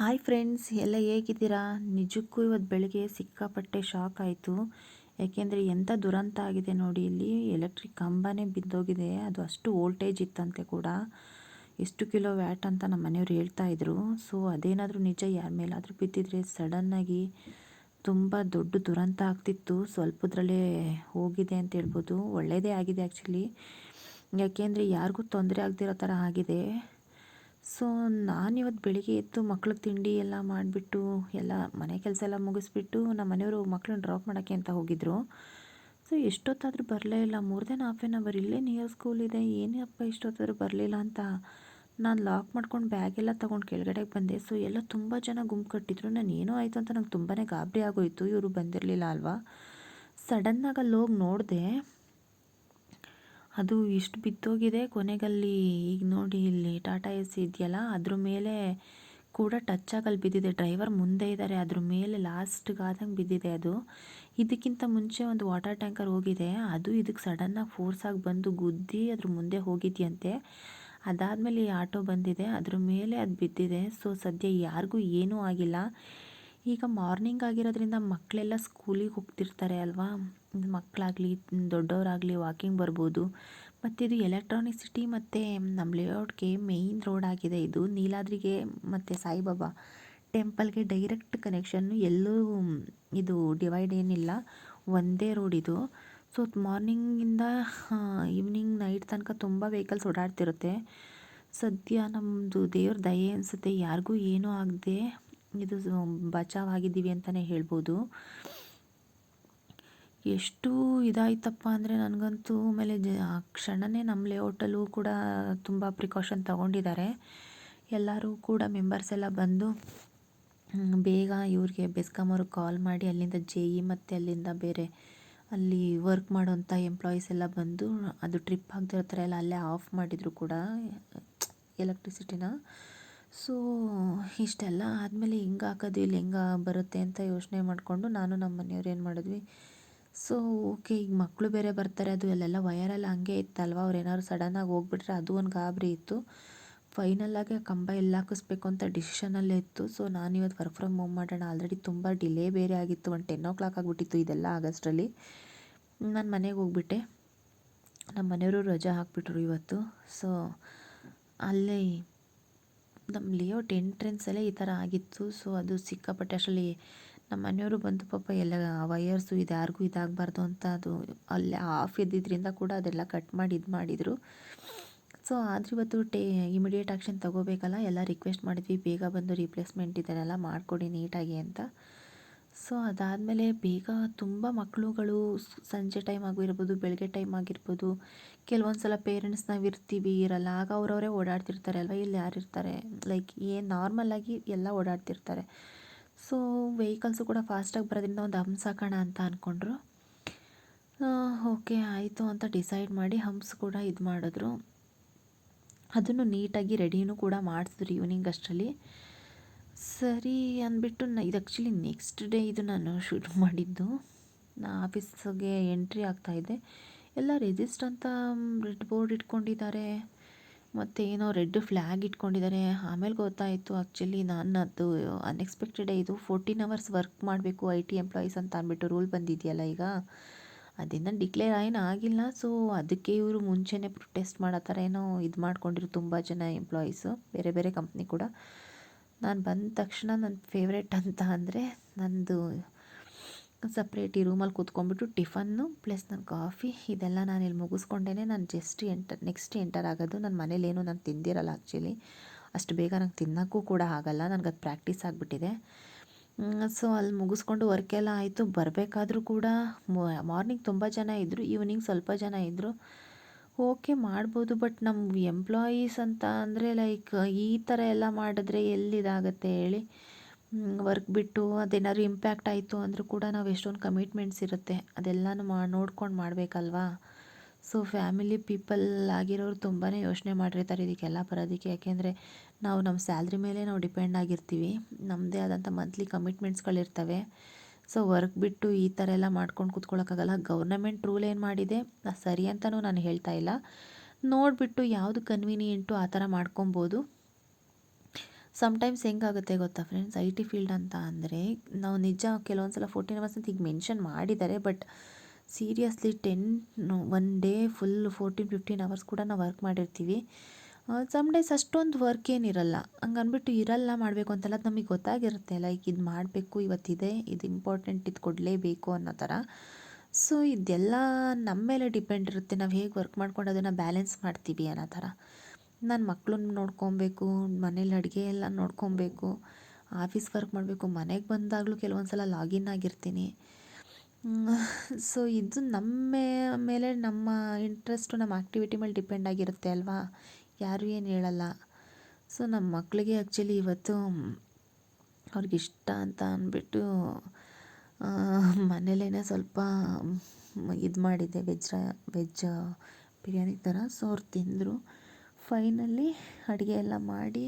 Hi friends ಎಲ್ಲ ಹೇಗಿದ್ದೀರಾ? ನಿಜಕ್ಕೂ ಇವತ್ತು ಬೆಳಗ್ಗೆ ಸಿಕ್ಕಾಪಟ್ಟೆ ಶಾಕ್ ಆಯಿತು. ಯಾಕೆಂದರೆ ಎಂಥ ದುರಂತ ಆಗಿದೆ ನೋಡಿ, ಇಲ್ಲಿ ಎಲೆಕ್ಟ್ರಿಕ್ ಕಂಬನೇ ಬಿದ್ದೋಗಿದೆ. ಅದು ಅಷ್ಟು ವೋಲ್ಟೇಜ್ ಇತ್ತಂತೆ ಕೂಡ. ಎಷ್ಟು ಕಿಲೋ ವ್ಯಾಟ್ ಅಂತ ನಮ್ಮ ಮನೆಯವ್ರು ಹೇಳ್ತಾ ಇದ್ರು. ಸೊ ಅದೇನಾದರೂ ನಿಜ, ಯಾರ ಮೇಲಾದರೂ ಬಿದ್ದಿದ್ರೆ ಸಡನ್ನಾಗಿ ತುಂಬ ದೊಡ್ಡ ದುರಂತ ಆಗ್ತಿತ್ತು. ಸ್ವಲ್ಪದ್ರಲ್ಲೇ ಹೋಗಿದೆ ಅಂತ ಹೇಳ್ಬೋದು. ಒಳ್ಳೆಯದೇ ಆಗಿದೆ ಆ್ಯಕ್ಚುಲಿ ಯಾಕೆಂದರೆ ಯಾರಿಗೂ ತೊಂದರೆ ಆಗದಿರೋ ಥರ ಆಗಿದೆ. ಸೊ ನಾನಿವತ್ತು ಬೆಳಿಗ್ಗೆ ಎದ್ದು ಮಕ್ಳಿಗೆ ತಿಂಡಿ ಎಲ್ಲ ಮಾಡಿಬಿಟ್ಟು, ಎಲ್ಲ ಮನೆ ಕೆಲಸ ಎಲ್ಲ ಮುಗಿಸ್ಬಿಟ್ಟು ನಮ್ಮ ಮನೆಯವರು ಮಕ್ಕಳನ್ನ ಡ್ರಾಪ್ ಮಾಡೋಕ್ಕೆ ಅಂತ ಹೋಗಿದ್ದರು ಸೊ ಎಷ್ಟೊತ್ತಾದರೂ ಬರಲೇ ಇಲ್ಲ. More than half an hour ಇಲ್ಲೇ ನಿಯರ್ ಸ್ಕೂಲ್ ಇದೆ. ಏನೇ ಅಪ್ಪ ಎಷ್ಟೊತ್ತಾದರೂ ಬರಲಿಲ್ಲ ಅಂತ ನಾನು ಲಾಕ್ ಮಾಡ್ಕೊಂಡು ಬ್ಯಾಗೆಲ್ಲ ತೊಗೊಂಡು ಕೆಳಗಡೆಗೆ ಬಂದೆ. ಸೊ ಎಲ್ಲ ತುಂಬ ಜನ ಗುಂಪು ಕಟ್ಟಿದ್ರು. ನಾನು ಏನೋ ಆಯಿತು ಅಂತ ನಂಗೆ ತುಂಬಾ ಗಾಬರಿ ಆಗೋಯಿತು. ಇವರು ಬಂದಿರಲಿಲ್ಲ ಅಲ್ವಾ? ಸಡನ್ನಾಗಿ ಅಲ್ಲಿ ಹೋಗಿ ನೋಡಿದೆ. ಅದು ಇಷ್ಟು ಬಿದ್ದೋಗಿದೆ. ಕೊನೆಗಲ್ಲಿ ಈಗ ನೋಡಿ ಇಲ್ಲಿ ಟಾಟಾ ಎಸ್ ಇದೆಯಲ್ಲ, ಅದ್ರ ಮೇಲೆ ಕೂಡ ಟಚ್ ಆಗಲ್ಲಿ ಬಿದ್ದಿದೆ. ಡ್ರೈವರ್ ಮುಂದೆ ಇದ್ದಾರೆ ಅದ್ರ ಮೇಲೆ ಲಾಸ್ಟ್ಗೆ ಆದಂಗೆ ಬಿದ್ದಿದೆ ಅದು. ಇದಕ್ಕಿಂತ ಮುಂಚೆ ಒಂದು ವಾಟರ್ ಟ್ಯಾಂಕರ್ ಹೋಗಿದೆ. ಅದು ಇದಕ್ಕೆ ಸಡನ್ನಾಗಿ ಫೋರ್ಸಾಗಿ ಬಂದು ಗುದ್ದಿ ಅದ್ರ ಮುಂದೆ ಹೋಗಿದೆಯಂತೆ. ಅದಾದಮೇಲೆ ಈ ಆಟೋ ಬಂದಿದೆ, ಅದ್ರ ಮೇಲೆ ಅದು ಬಿದ್ದಿದೆ. ಸೊ ಸದ್ಯ ಯಾರಿಗೂ ಏನೂ ಆಗಿಲ್ಲ. ಈಗ ಮಾರ್ನಿಂಗ್ ಆಗಿರೋದ್ರಿಂದ ಮಕ್ಕಳೆಲ್ಲ ಸ್ಕೂಲಿಗೆ ಹೋಗ್ತಿರ್ತಾರೆ ಅಲ್ವಾ? ಮಕ್ಕಳಾಗಲಿ ದೊಡ್ಡವರಾಗಲಿ ವಾಕಿಂಗ್ ಬರ್ಬೋದು. ಮತ್ತು ಇದು ಎಲೆಕ್ಟ್ರಾನಿಸಿಟಿ ಮತ್ತು ನಮ್ಮ ಲೇಔಟ್ಗೆ ಮೇಯ್ನ್ ರೋಡ್ ಆಗಿದೆ. ಇದು ನೀಲಾದ್ರಿಗೆ ಮತ್ತು ಸಾಯಿಬಾಬಾ ಟೆಂಪಲ್ಗೆ ಡೈರೆಕ್ಟ್ ಕನೆಕ್ಷನ್ನು ಎಲ್ಲೂ ಇದು ಡಿವೈಡ್ ಏನಿಲ್ಲ. ಒಂದೇ ರೋಡ್ ಇದು. ಸೊ ಮಾರ್ನಿಂಗಿಂದ ಈವ್ನಿಂಗ್ ನೈಟ್ ತನಕ ತುಂಬ ವೆಹಿಕಲ್ಸ್ ಓಡಾಡ್ತಿರುತ್ತೆ. ಸದ್ಯ ನಮ್ಮದು ದೇವ್ರ ದಯೆ ಅನಿಸುತ್ತೆ. ಯಾರಿಗೂ ಏನೂ ಆಗದೆ ಇದು ಬಚಾವ್ ಆಗಿದ್ದೀವಿ ಅಂತಲೇ ಹೇಳ್ಬೋದು. ಎಷ್ಟು ಇದಾಯ್ತಪ್ಪ ಅಂದರೆ ನನಗಂತೂ ಆಮೇಲೆ ಜ, ಆ ಕ್ಷಣವೇ ನಮ್ಮ ಲೇಔಟಲ್ಲೂ ಕೂಡ ತುಂಬ ಪ್ರಿಕಾಷನ್ ತಗೊಂಡಿದ್ದಾರೆ. ಎಲ್ಲರೂ ಕೂಡ ಮೆಂಬರ್ಸ್ ಎಲ್ಲ ಬಂದು ಬೇಗ ಇವ್ರಿಗೆ ಬೆಸ್ಕಾಮ್ ಅವ್ರಿಗೆ ಕಾಲ್ ಮಾಡಿ ಅಲ್ಲಿಂದ ಜೆ ಇ ಮತ್ತು ಅಲ್ಲಿಂದ ಬೇರೆ ಅಲ್ಲಿ ವರ್ಕ್ ಮಾಡೋಂಥ ಎಂಪ್ಲಾಯೀಸ್ ಎಲ್ಲ ಬಂದು, ಅದು ಟ್ರಿಪ್ ಆಗದಿರೋ ಥರ ಎಲ್ಲ ಅಲ್ಲೇ ಆಫ್ ಮಾಡಿದರು ಕೂಡ ಎಲೆಕ್ಟ್ರಿಸಿಟಿನ. ಸೊ ಇಷ್ಟೆಲ್ಲ ಆದಮೇಲೆ ಹಿಂಗೆ ಹಾಕೋದು, ಇಲ್ಲಿ ಹೆಂಗೆ ಬರುತ್ತೆ ಅಂತ ಯೋಚನೆ ಮಾಡಿಕೊಂಡು ನಾನು ನಮ್ಮ ಮನೆಯವ್ರು ಏನು ಮಾಡಿದ್ವಿ. ಸೊ ಓಕೆ ಈಗ ಮಕ್ಕಳು ಬೇರೆ ಬರ್ತಾರೆ, ಅದು ಅಲ್ಲೆಲ್ಲ ವಯರೆಲ್ಲ ಹಂಗೆ ಇತ್ತಲ್ವ? ಅವ್ರು ಏನಾದ್ರು ಸಡನ್ನಾಗಿ ಹೋಗ್ಬಿಟ್ರೆ ಅದು ಒಂದು ಗಾಬರಿ ಇತ್ತು. ಫೈನಲ್ಲಾಗಿ ಆ ಕಂಬ ಎಲ್ಲ ಹಾಕಿಸ್ಬೇಕು ಅಂತ ಡಿಸಿಷನಲ್ಲೇ ಇತ್ತು. ಸೊ ನಾನು ಇವತ್ತು ವರ್ಕ್ ಫ್ರಮ್ ಹೋಮ್ ಮಾಡೋಣ. ಆಲ್ರೆಡಿ ತುಂಬ ಡಿಲೇ ಬೇರೆ ಆಗಿತ್ತು. ಒಂದು ಟೆನ್ ಓ ಕ್ಲಾಕ್ ಆಗಿಬಿಟ್ಟಿತ್ತು ಇದೆಲ್ಲ ಆಗಸ್ಟಲ್ಲಿ. ನಾನು ಮನೆಗೆ ಹೋಗ್ಬಿಟ್ಟೆ. ನಮ್ಮ ಮನೆಯವರು ರಜಾ ಹಾಕ್ಬಿಟ್ರು ಇವತ್ತು. ಸೊ ಅಲ್ಲೇ ನಮ್ಮ ಲೇಔಟ್ ಎಂಟ್ರೆನ್ಸಲ್ಲೇ ಈ ಥರ ಆಗಿತ್ತು. ಸೊ ಅದು ಸಿಕ್ಕಾಪಟ್ಟೆ ಅಷ್ಟರಲ್ಲಿ ನಮ್ಮ ಮನೆಯವರು ಬಂದು ಪಾಪ ಎಲ್ಲ ವೈಯರ್ಸು ಇದು ಯಾರಿಗೂ ಇದಾಗಬಾರ್ದು ಅಂತ ಅದು ಅಲ್ಲೇ ಆಫ್ ಇದ್ದಿದ್ದರಿಂದ ಕೂಡ ಅದೆಲ್ಲ ಕಟ್ ಮಾಡಿ ಇದು ಮಾಡಿದರು. ಸೊ ಆದರೆ ಇವತ್ತು ಟೇ ಇಮಿಡಿಯೇಟ್ ಆ್ಯಕ್ಷನ್ ತೊಗೋಬೇಕಲ್ಲ, ಎಲ್ಲ ರಿಕ್ವೆಸ್ಟ್ ಮಾಡಿದ್ವಿ, ಬೇಗ ಬಂದು ರಿಪ್ಲೇಸ್ಮೆಂಟ್ ಇದನ್ನೆಲ್ಲ ಮಾಡಿಕೊಡಿ ನೀಟಾಗಿ ಅಂತ. ಸೊ ಅದಾದಮೇಲೆ ಬೇಗ ತುಂಬ ಮಕ್ಕಳುಗಳು ಸಂಜೆ ಟೈಮ್ ಆಗಿರ್ಬೋದು, ಬೆಳಗ್ಗೆ ಟೈಮ್ ಆಗಿರ್ಬೋದು ಕೆಲವೊಂದು ಸಲ ಪೇರೆಂಟ್ಸ್ ನಾವು ಇರ್ತೀವಿ, ಇರಲ್ಲ, ಆಗ ಅವರವರೇ ಓಡಾಡ್ತಿರ್ತಾರೆ ಅಲ್ವಾ, ಇಲ್ಲಿ ಯಾರು ಇರ್ತಾರೆ? ಲೈಕ್ ಏನು ನಾರ್ಮಲಾಗಿ ಎಲ್ಲ ಓಡಾಡ್ತಿರ್ತಾರೆ. ಸೊ ವೆಹಿಕಲ್ಸು ಕೂಡ ಫಾಸ್ಟಾಗಿ ಬರೋದ್ರಿಂದ ಒಂದು ಹಂಪ್ಸ್ ಹಾಕೋಣ ಅಂತ ಅಂದ್ಕೊಂಡ್ರು ಓಕೆ ಆಯಿತು ಅಂತ ಡಿಸೈಡ್ ಮಾಡಿ ಹಂಪ್ಸ್ ಕೂಡ ಇದು ಮಾಡಿದ್ರು. ಅದನ್ನು ನೀಟಾಗಿ ರೆಡಿನೂ ಕೂಡ ಮಾಡಿಸಿದ್ರು ಈವ್ನಿಂಗ್ ಅಷ್ಟರಲ್ಲಿ. ಸರಿ ಅಂದ್ಬಿಟ್ಟು ನ ಇದು ಆ್ಯಕ್ಚುಲಿ ನೆಕ್ಸ್ಟ್ ಡೇ ಇದು ನಾನು ಶೂಟ್ ಮಾಡಿದ್ದು. ನಾ ಆಫೀಸ್ಗೆ ಎಂಟ್ರಿ ಆಗ್ತಾಯಿದ್ದೆ ಎಲ್ಲ ರೆಜಿಸ್ಟ್ ಅಂತ ರೆಡ್ ಬೋರ್ಡ್ ಇಟ್ಕೊಂಡಿದ್ದಾರೆ. ಮತ್ತು ಏನೋ ರೆಡ್ ಫ್ಲ್ಯಾಗ್ ಇಟ್ಕೊಂಡಿದ್ದಾರೆ. ಆಮೇಲೆ ಗೊತ್ತಾಯಿತು ಆ್ಯಕ್ಚುಲಿ ನಾನು ಅದು ಅನ್ಎಕ್ಸ್ಪೆಕ್ಟೆಡೇ ಇದು ಫೋರ್ಟೀನ್ ಅವರ್ಸ್ ವರ್ಕ್ ಮಾಡಬೇಕು ಐ ಟಿ ಎಂಪ್ಲಾಯೀಸ್ ಅಂತ ಅಂದ್ಬಿಟ್ಟು ರೂಲ್ ಬಂದಿದೆಯಲ್ಲ ಈಗ. ಅದಿನ್ನು ಡಿಕ್ಲೇರ್ ಏನು ಆಗಿಲ್ಲ. ಸೊ ಅದಕ್ಕೆ ಇವರು ಮುಂಚೆನೇ ಪ್ರೊಟೆಸ್ಟ್ ಮಾಡೋ ಥರ ಏನೋ ಇದು ಮಾಡ್ಕೊಂಡಿರು ತುಂಬ ಜನ ಎಂಪ್ಲಾಯೀಸು ಬೇರೆ ಬೇರೆ ಕಂಪ್ನಿ ಕೂಡ. ನಾನು ಬಂದ ತಕ್ಷಣ ನನ್ನ ಫೇವ್ರೇಟ್ ಅಂತ ಅಂದರೆ ನಂದು ಸಪ್ರೇಟ್ ಈ ರೂಮಲ್ಲಿ ಕೂತ್ಕೊಂಡ್ಬಿಟ್ಟು ಟಿಫನ್ನು ಪ್ಲಸ್ ನನ್ನ ಕಾಫಿ ಇದೆಲ್ಲ ನಾನು ಇಲ್ಲಿ ಮುಗಿಸ್ಕೊಂಡೇ ನಾನು ಜಸ್ಟ್ ಎಂಟರ್ ನೆಕ್ಸ್ಟ್ ಎಂಟರ್ ಆಗೋದು. ನನ್ನ ಮನೇಲೇನು ನಾನು ತಿಂದಿರಲ್ಲ ಆ್ಯಕ್ಚುಲಿ ಅಷ್ಟು ಬೇಗ ನಂಗೆ ತಿನ್ನೋಕ್ಕೂ ಕೂಡ ಆಗಲ್ಲ. ನನಗೆ ಅದು ಪ್ರಾಕ್ಟೀಸ್ ಆಗಿಬಿಟ್ಟಿದೆ ಸೊ ಅಲ್ಲಿ ಮುಗಿಸ್ಕೊಂಡು ವರ್ಕೆಲ್ಲ ಆಯಿತು. ಬರಬೇಕಾದ್ರೂ ಕೂಡ ಮಾರ್ನಿಂಗ್ ತುಂಬ ಜನ ಇದ್ದರು ಈವ್ನಿಂಗ್ ಸ್ವಲ್ಪ ಜನ ಇದ್ದರು ಓಕೆ ಮಾಡ್ಬೋದು, ಬಟ್ ನಮ್ಮ ಎಂಪ್ಲಾಯೀಸ್ ಅಂತ ಅಂದರೆ ಲೈಕ್ ಈ ಥರ ಎಲ್ಲ ಮಾಡಿದ್ರೆ ಎಲ್ಲಿದಾಗುತ್ತೆ ಹೇಳಿ? ವರ್ಕ್ ಬಿಟ್ಟು ಅದೇನಾದ್ರು ಇಂಪ್ಯಾಕ್ಟ್ ಆಯಿತು ಅಂದರೂ ಕೂಡ ನಾವು ಎಷ್ಟೊಂದು ಕಮಿಟ್ಮೆಂಟ್ಸ್ ಇರುತ್ತೆ, ಅದೆಲ್ಲನೂ ಮಾ, ನೋಡ್ಕೊಂಡು ಮಾಡಬೇಕಲ್ವಾ? ಸೊ ಫ್ಯಾಮಿಲಿ ಪೀಪಲ್ ಆಗಿರೋರು ತುಂಬಾ ಯೋಚನೆ ಮಾಡಿರ್ತಾರೆ ಇದಕ್ಕೆಲ್ಲ ಬರೋದಕ್ಕೆ. ಯಾಕೆಂದರೆ ನಾವು ನಮ್ಮ ಸ್ಯಾಲ್ರಿ ಮೇಲೆ ನಾವು ಡಿಪೆಂಡ್ ಆಗಿರ್ತೀವಿ. ನಮ್ಮದೇ ಆದಂಥ ಮಂತ್ಲಿ ಕಮಿಟ್ಮೆಂಟ್ಸ್ಗಳಿರ್ತವೆ ಸೊ ವರ್ಕ್ ಬಿಟ್ಟು ಈ ಥರ ಎಲ್ಲ ಮಾಡ್ಕೊಂಡು ಕೂತ್ಕೊಳ್ಳೋಕ್ಕಾಗಲ್ಲ ಗೌರ್ನಮೆಂಟ್ ರೂಲ್ ಏನು ಮಾಡಿದೆ? ಸರಿ ಅಂತಲೂ ನಾನು ಹೇಳ್ತಾ ಇಲ್ಲ. ನೋಡಿಬಿಟ್ಟು ಯಾವುದು ಕನ್ವೀನಿಯೆಂಟು ಆ ಥರ ಮಾಡ್ಕೊಬೋದು. ಸಮ್ಟೈಮ್ಸ್ ಹೆಂಗಾಗುತ್ತೆ ಗೊತ್ತಾ ಫ್ರೆಂಡ್ಸ್ ಐ ಟಿ ಫೀಲ್ಡ್ ಅಂತ ಅಂದರೆ, ನಾವು ನಿಜ ಕೆಲವೊಂದು ಸಲ ಫೋರ್ಟೀನ್ ಅವರ್ಸ್ ಅಂತ ಈಗ ಮೆನ್ಷನ್ ಮಾಡಿದ್ದಾರೆ but seriously ten one day full fourteen fifteen hours ಕೂಡ ನಾವು ವರ್ಕ್ ಮಾಡಿರ್ತೀವಿ. ಸಮ್ ಡೇಸ್ ಅಷ್ಟೊಂದು ವರ್ಕ್ ಏನಿರಲ್ಲ ಹಂಗೆ ಅಂದ್ಬಿಟ್ಟು ಇರಲ್ಲ ಮಾಡಬೇಕು ಅಂತಲ್ಲ ನಮಗೆ ಗೊತ್ತಾಗಿರುತ್ತೆ. ಲೈಕ್ ಇದು ಮಾಡಬೇಕು, ಇವತ್ತಿದೆ, ಇದು ಇಂಪಾರ್ಟೆಂಟ್ ಇದು ಕೊಡಲೇಬೇಕು ಅನ್ನೋ ಥರ. ಸೊ ಇದೆಲ್ಲ ನಮ್ಮ ಮೇಲೆ ಡಿಪೆಂಡ್ ಇರುತ್ತೆ. ನಾವು ಹೇಗೆ ವರ್ಕ್ ಮಾಡ್ಕೊಂಡು ಅದನ್ನು ಬ್ಯಾಲೆನ್ಸ್ ಮಾಡ್ತೀವಿ ಅನ್ನೋ ಥರ. ನಾನು ಮಕ್ಳನ್ನ ನೋಡ್ಕೊಬೇಕು, ಮನೇಲಿ ಅಡುಗೆ ಎಲ್ಲ ನೋಡ್ಕೊಬೇಕು, ಆಫೀಸ್ ವರ್ಕ್ ಮಾಡಬೇಕು, ಮನೆಗೆ ಬಂದಾಗಲೂ ಕೆಲವೊಂದು ಸಲ ಲಾಗಿನ್ ಆಗಿರ್ತೀನಿ ಸೊ ಇದು ನಮ್ಮ ಮೇಲೆ ನಮ್ಮ ಇಂಟ್ರೆಸ್ಟು ನಮ್ಮ ಆ್ಯಕ್ಟಿವಿಟಿ ಮೇಲೆ ಡಿಪೆಂಡ್ ಆಗಿರುತ್ತೆ ಅಲ್ವಾ? ಯಾರೂ ಏನು ಹೇಳಲ್ಲ. ಸೊ ನಮ್ಮ ಮಕ್ಕಳಿಗೆ ಆ್ಯಕ್ಚುಲಿ ಇವತ್ತು ಅವ್ರಿಗಿಷ್ಟ ಅಂತ ಅಂದ್ಬಿಟ್ಟು ಮನೇಲೇ ಸ್ವಲ್ಪ ಇದು ಮಾಡಿದ್ದೆ. ವೆಜ್ ವೆಜ್ ಬಿರಿಯಾನಿ ಥರ ಸೊ ಅವ್ರು ತಿಂದರು. ಫೈನಲಿ ಅಡುಗೆ ಎಲ್ಲ ಮಾಡಿ,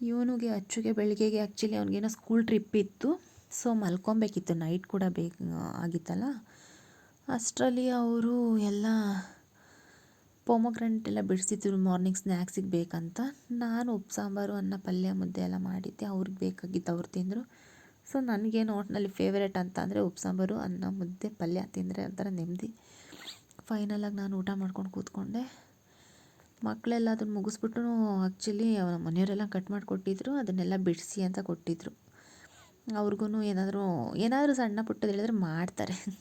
ಇವನಿಗೆ, ಅಚ್ಚುಗೆ ಬೆಳಗ್ಗೆಗೆ ಆ್ಯಕ್ಚುಲಿ ಅವ್ನಿಗೇನೋ ಸ್ಕೂಲ್ ಟ್ರಿಪ್ ಇತ್ತು. ಸೊ ಮಲ್ಕೊಬೇಕಿತ್ತು. ನೈಟ್ ಕೂಡ ಬೇಕು ಆಗಿತ್ತಲ್ಲ. ಅಷ್ಟರಲ್ಲಿ ಅವರು ಎಲ್ಲ ಪೊಮೊಗ್ರೆನೇಟ್ ಎಲ್ಲ ಬಿಡಿಸಿದ್ರು ಮಾರ್ನಿಂಗ್ ಸ್ನ್ಯಾಕ್ಸಿಗೆ ಬೇಕಂತ. ನಾನು ಉಪ್ಪು, ಸಾಂಬಾರು, ಅನ್ನ, ಪಲ್ಯ, ಮುದ್ದೆ ಎಲ್ಲ ಮಾಡಿದ್ದೆ. ಅವ್ರಿಗೆ ಬೇಕಾಗಿತ್ತು ಅವ್ರು ತಿಂದರು. ಸೊ ನನಗೇನು ಒಟ್ಟಿನಲ್ಲಿ ಫೇವ್ರೇಟ್ ಅಂತ ಅಂದರೆ ಉಪ್ಪು, ಸಾಂಬಾರು, ಅನ್ನ, ಮುದ್ದೆ, ಪಲ್ಯ ತಿಂದರೆ ಒಂಥರ ನೆಮ್ಮದಿ. ಫೈನಲಾಗಿ ನಾನು ಊಟ ಮಾಡ್ಕೊಂಡು ಕೂತ್ಕೊಂಡೆ. ಮಕ್ಕಳೆಲ್ಲ ಅದನ್ನು ಮುಗಿಸ್ಬಿಟ್ಟು ಆ್ಯಕ್ಚುಲಿ ಮನೆಯವರೆಲ್ಲ ಕಟ್ ಮಾಡಿ ಕೊಟ್ಟಿದ್ರು ಅದನ್ನೆಲ್ಲ ಬಿಡಿಸಿ ಅಂತ ಕೊಟ್ಟಿದ್ರು. ಅವ್ರಿಗೂ ಏನಾದರೂ ಏನಾದರೂ ಸಣ್ಣ ಪುಟ್ಟದು ಹೇಳಿದ್ರೆ ಮಾಡ್ತಾರೆ.